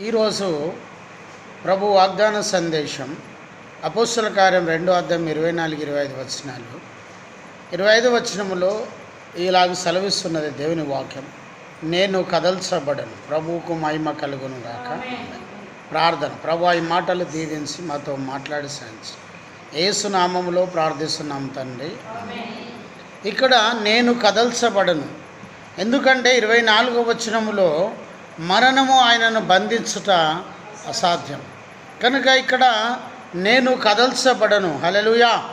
ఈరోజు ప్రభు వాగ్దాన సందేశం అపోస్తుల కార్యం రెండో అద్దం ఇరవై నాలుగు ఇరవై ఐదు వచనాలు. ఇరవై ఐదు వచనములో ఇలాగ సెలవిస్తున్నది దేవుని వాక్యం. నేను కదల్చబడను ప్రభువుకు మహిమ కలుగును గాక. ప్రార్థన ప్రభు ఈ మాటలు దీవించి మాతో మాట్లాడి సాయించి ఏసునామంలో ప్రార్థిస్తున్నాం తండ్రి. ఇక్కడ నేను కదల్చబడను. ఎందుకంటే ఇరవై నాలుగో వచనములో మరణము ఆయనను బంధించుట అసాధ్యం. కనుక ఇక్కడ నేను కదల్చబడను. హలెలుయా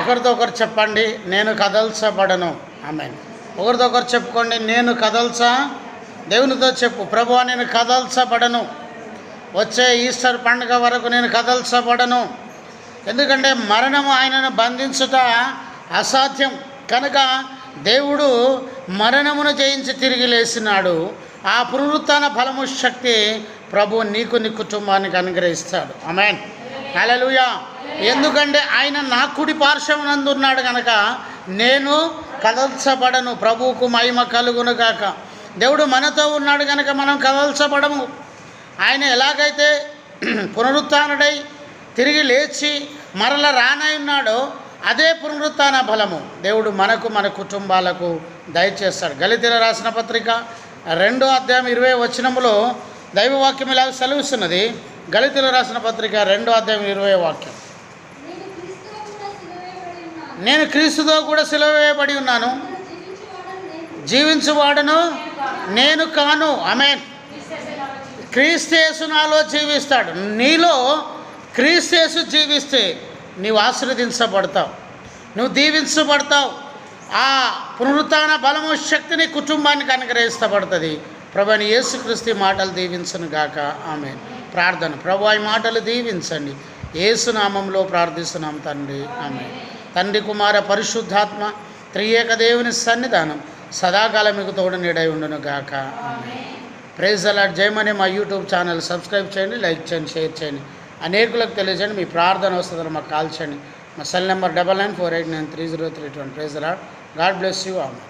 ఒకరితో ఒకరు చెప్పండి నేను కదల్చబడను. ఆమె ఒకరితో ఒకరు చెప్పుకోండి నేను కదల్చా దేవునితో చెప్పు ప్రభు నేను కదల్చబడను. వచ్చే ఈస్టర్ పండుగ వరకు నేను కదల్చబడను. ఎందుకంటే మరణము ఆయనను బంధించుట అసాధ్యం. కనుక దేవుడు మరణమును జయించి తిరిగి లేచినాడు. ఆ పునరుత్న ఫలము శక్తి ప్రభు నీకు నీ కుటుంబానికి అనుగ్రహిస్తాడు. అమెన్ అలలుయా ఎందుకంటే ఆయన నా కుడి పార్శ్వమునందు ఉన్నాడు కనుక నేను కదల్చబడను. ప్రభువుకు మహిమ కలుగును గాక. దేవుడు మనతో ఉన్నాడు కనుక మనం కదల్చబడము. ఆయన ఎలాగైతే పునరుత్డై తిరిగి లేచి మరల రానై ఉన్నాడో అదే పునరుత్న బలము దేవుడు మనకు మన కుటుంబాలకు దయచేస్తాడు. గలితీల రాసిన పత్రిక రెండో అధ్యాయం ఇరవై వచనములో దైవవాక్యం ఇలా సెలవిస్తున్నది. గళితులు రాసిన పత్రిక రెండో అధ్యాయం ఇరవై వాక్యం. నేను క్రీస్తుతో కూడా సెలవు వేయబడి ఉన్నాను. నేను జీవించువాడను నేను కాను. అమెన్ క్రీస్తేసు నాలో జీవిస్తాడు. నీలో క్రీస్తేసు జీవిస్తే నీవు ఆశీర్వదించబడతావు. నువ్వు దీవించబడతావు. ఆ పునరుత్న బలము శక్తిని కుటుంబానికి అనుగ్రహిస్తబడుతుంది ప్రభుని యేసుక్రీస్తు మాటలు దీవించను గాక. ఆమె ప్రార్థన. ప్రభు ఈ మాటలు దీవించండి. ఏసునామంలో ప్రార్థిస్తున్నాం తండ్రి. ఆమె తండ్రి కుమార పరిశుద్ధాత్మ త్రియేక దేవుని సన్నిధానం సదాకాలం మీకు తోడు నీడై ఉండును గాక. ఆమె ప్రైజ్ అలాట్. జయమని మా యూట్యూబ్ ఛానల్. సబ్స్క్రైబ్ చేయండి లైక్ చేయండి షేర్ చేయండి. అనేకులకు తెలియజేయండి. మీ ప్రార్థన వస్తుందని మాకు కాల్ చేయండి. మా cell number double nine four eight nine three zero three twenty praise lord God bless you. ఆమె